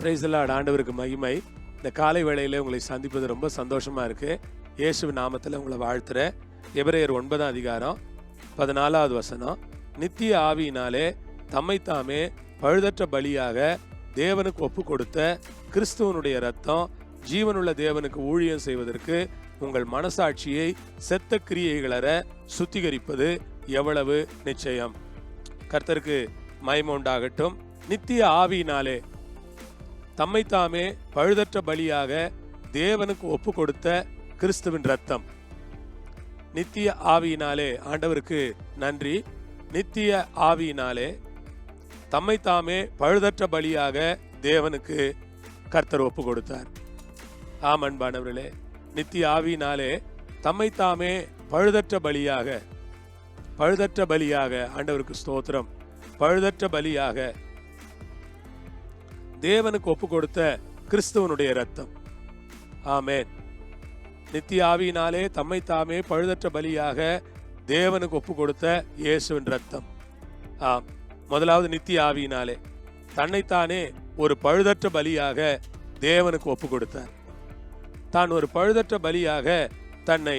பிரைஸ்லாட் ஆண்டவருக்கு மகிமை. இந்த காலை வேளையில் உங்களை சந்திப்பது ரொம்ப சந்தோஷமாக இருக்குது இயேசு நாமத்தில் உங்களை வாழ்த்துறேன் எபிரேயர் ஒன்பதாம் அதிகாரம் பதினாலாவது வசனம். நித்திய ஆவியினாலே தம்மை தாமே பழுதற்ற பலியாக தேவனுக்கு ஒப்பு கொடுத்த கிறிஸ்துவனுடைய ரத்தம் ஜீவனுள்ள தேவனுக்கு ஊழியம் செய்வதற்கு உங்கள் மனசாட்சியை செத்த கிரியைகளற சுத்திகரிப்பது எவ்வளவு நிச்சயம். கர்த்தருக்கு மகிமை நித்திய ஆவியினாலே தம்மைத்தாமே பழுதற்ற பலியாக தேவனுக்கு ஒப்பு கொடுத்த கிறிஸ்துவின் ரத்தம் நித்திய ஆவியினாலே ஆண்டவருக்கு நன்றி. நித்திய ஆவியினாலே தம்மைத்தாமே பழுதற்ற பலியாக தேவனுக்கு கர்த்தர் ஒப்பு கொடுத்தார் ஆம் அன்பானவர்களே நித்திய ஆவியினாலே தம்மைத்தாமே பழுதற்ற பலியாக பழுதற்ற பலியாக ஆண்டவருக்கு ஸ்தோத்திரம். பழுதற்ற பலியாக தேவனுக்கு ஒப்பு கொடுத்த கிறிஸ்துவனுடைய ரத்தம் ஆமேன். நித்திய ஆவியினாலே தம்மை தாமே பழுதற்ற பலியாக தேவனுக்கு ஒப்பு கொடுத்த இயேசுவின் ரத்தம் ஆம் முதலாவது நித்திய ஆவியினாலே தன்னைத்தானே ஒரு பழுதற்ற பலியாக தேவனுக்கு ஒப்பு கொடுத்தார் தான் ஒரு பழுதற்ற பலியாக தன்னை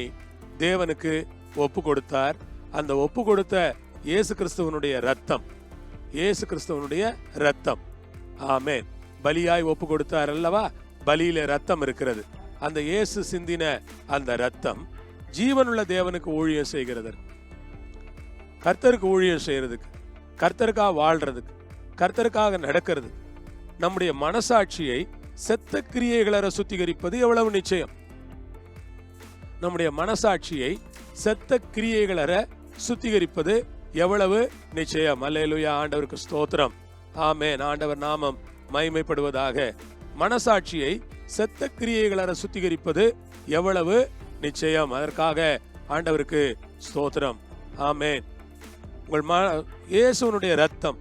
தேவனுக்கு ஒப்பு கொடுத்தார் அந்த ஒப்பு கொடுத்த இயேசு கிறிஸ்துவனுடைய ரத்தம் இயேசு கிறிஸ்துவனுடைய ரத்தம் ஆமேன். பலியாய் ஒப்பு கொடுத்தார் அல்லவா? பலியில ரத்தம் இருக்கிறது. அந்த இயேசு சிந்தின அந்த ரத்தம் ஜீவனுள்ள தேவனுக்கு ஊழியம் செய்கிறது கர்த்தருக்கு ஊழியம் செய்யறதுக்கு கர்த்தருக்காக வாழ்றதுக்கு கர்த்தருக்காக நடக்கிறது நம்முடைய மனசாட்சியை செத்த கிரியைகளை சுத்திகரிப்பது எவ்வளவு நிச்சயம்? நம்முடைய மனசாட்சியை செத்த கிரியைகளற சுத்திகரிப்பது எவ்வளவு நிச்சயம்? அல்லேலூயா ஆண்டவருக்கு ஸ்தோத்திரம். ஆமேன். ஆண்டவர் நாமம் மய்மைப்படுவதாக மனசாட்சியை செத்த கிரியைகளற சுத்திகரிப்பது எவ்வளவு நிச்சயம். அதற்காக ஆண்டவருக்கு ஸ்தோத்திரம். ஆமேன். உங்கள் ம இயேசுவனுடைய ரத்தம்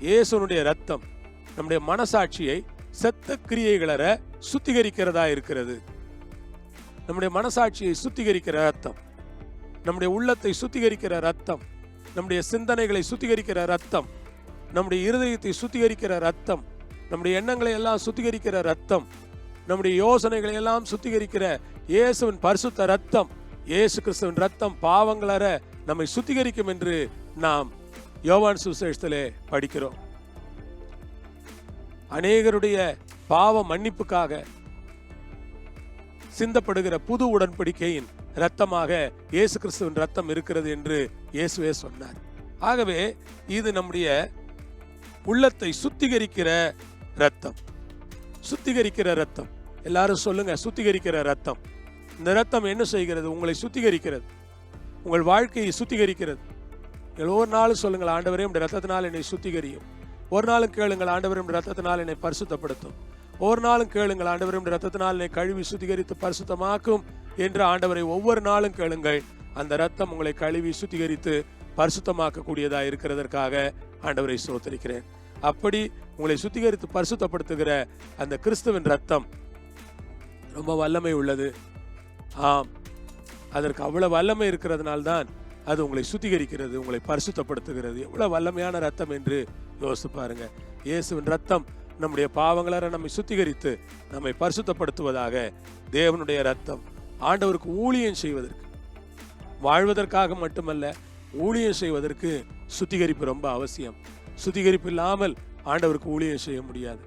இயேசுனுடைய ரத்தம் நம்முடைய மனசாட்சியை செத்த கிரியைகளற சுத்திகரிக்கிறதா இருக்கிறது. நம்முடைய மனசாட்சியை சுத்திகரிக்கிற ரத்தம் நம்முடைய உள்ளத்தை சுத்திகரிக்கிற ரத்தம் நம்முடைய சிந்தனைகளை சுத்திகரிக்கிற ரத்தம் நம்முடைய இருதயத்தை சுத்திகரிக்கிற ரத்தம் நம்முடைய எண்ணங்களை எல்லாம் சுத்திகரிக்கிற ரத்தம் நம்முடைய யோசனைகளை எல்லாம் சுத்திகரிக்கிற இயேசுவின் பரிசுத்த ரத்தம் இயேசு கிறிஸ்துவின் ரத்தம் பாவங்களற நம்மை சுத்திகரிக்கும் என்று நாம் யோவான் சுசேஷத்திலே படிக்கிறோம். அநேகருடைய பாவ மன்னிப்புக்காக சிந்தப்படுகிற புது உடன்படிக்கையின் இரத்தமாக இயேசு கிறிஸ்துவின் ரத்தம் இருக்கிறது என்று இயேசுவே சொன்னார். ஆகவே இது நம்முடைய உள்ளத்தை சுத்திகரிக்கிற ரத்தம் சுத்திகரிக்கிற ரத்தம் எல்லாரும் சொல்லுங்க சுத்திகரிக்கிற ரத்தம் இந்த ரத்தம் என்ன செய்கிறது? உங்களை சுத்திகரிக்கிறது. உங்கள் வாழ்க்கையை சுத்திகரிக்கிறது. நீங்கள் ஒரு நாளும் சொல்லுங்கள் ஆண்டவரே உடைய ரத்தத்தினால் என்னை சுத்திகரியும். ஒரு நாளும் கேளுங்கள் ஆண்டவரே உடைய ரத்தத்தினால் என்னை பரிசுத்தப்படுத்தும். ஒரு நாளும் கேளுங்கள் ஆண்டவரே உடைய ரத்தத்தினால் என்னை கழுவி சுத்திகரித்து பரிசுத்தமாக்கும் என்று ஆண்டவரை ஒவ்வொரு நாளும் கேளுங்கள். அந்த ரத்தம் உங்களை கழுவி சுத்திகரித்து பரிசுத்தமாக்கக்கூடியதாக இருக்கிறதற்காக ஆண்டவரை சோத்தரிக்கிறேன் அப்படி உங்களை சுத்திகரித்து பரிசுத்தப்படுத்துகிற அந்த கிறிஸ்துவின் ரத்தம் ரொம்ப வல்லமை உள்ளது. ஆம். அதற்கு அவ்வளோ வல்லமை இருக்கிறதுனால்தான் அது உங்களை சுத்திகரிக்கிறது உங்களை பரிசுத்தப்படுத்துகிறது. எவ்வளோ வல்லமையான ரத்தம் என்று யோசித்து பாருங்க. இயேசுவின் ரத்தம் நம்முடைய பாவங்களார நம்மை சுத்திகரித்து நம்மை பரிசுத்தப்படுத்துவதாக தேவனுடைய ரத்தம். ஆண்டவருக்கு ஊழியம் செய்வதற்கு வாழ்வதற்காக மட்டுமல்ல ஊழியம் செய்வதற்கு சுத்திகரிப்பு ரொம்ப அவசியம். சுத்திகரிப்பு இல்லாமல் ஆண்டவருக்கு ஊழியம் செய்ய முடியாது.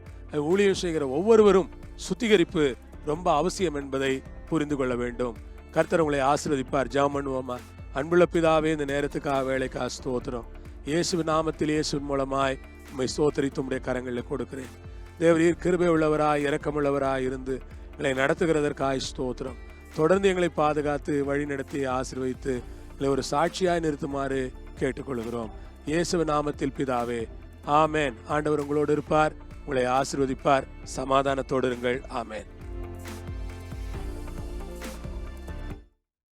ஊழியம் செய்கிற ஒவ்வொருவரும் சுத்திகரிப்பு ரொம்ப அவசியம் என்பதை புரிந்து கொள்ள வேண்டும். கர்த்தர் உங்களை ஆசிர்வதிப்பார். ஜாம் பண்ணுவோமா? அன்புள்ள பிதாவே இந்த நேரத்துக்காக வேலைக்காக ஸ்தோத்திரம். இயேசு நாமத்தில் இயேசுவின் மூலமாய் உண்மை ஸ்தோத்தரித்து உடைய கரங்களில் கொடுக்கிறேன். தேவரீர் கிருபை உள்ளவராய் இரக்கமுள்ளவராய் இருந்து எங்களை நடத்துகிறதற்காய் ஸ்தோத்திரம். தொடர்ந்து எங்களை பாதுகாத்து வழி நடத்தி ஆசீர்வதித்து எங்களை ஒரு சாட்சியாய் நிறுத்துமாறு கேட்டுக்கொள்கிறோம். இயேசு நாமத்தில் பிதாவே ஆமேன். ஆண்டவர் உங்களோடு இருப்பார் உங்களை ஆசிர்வதிப்பார். சமாதானத்தோடு இருங்கள். ஆமேன்.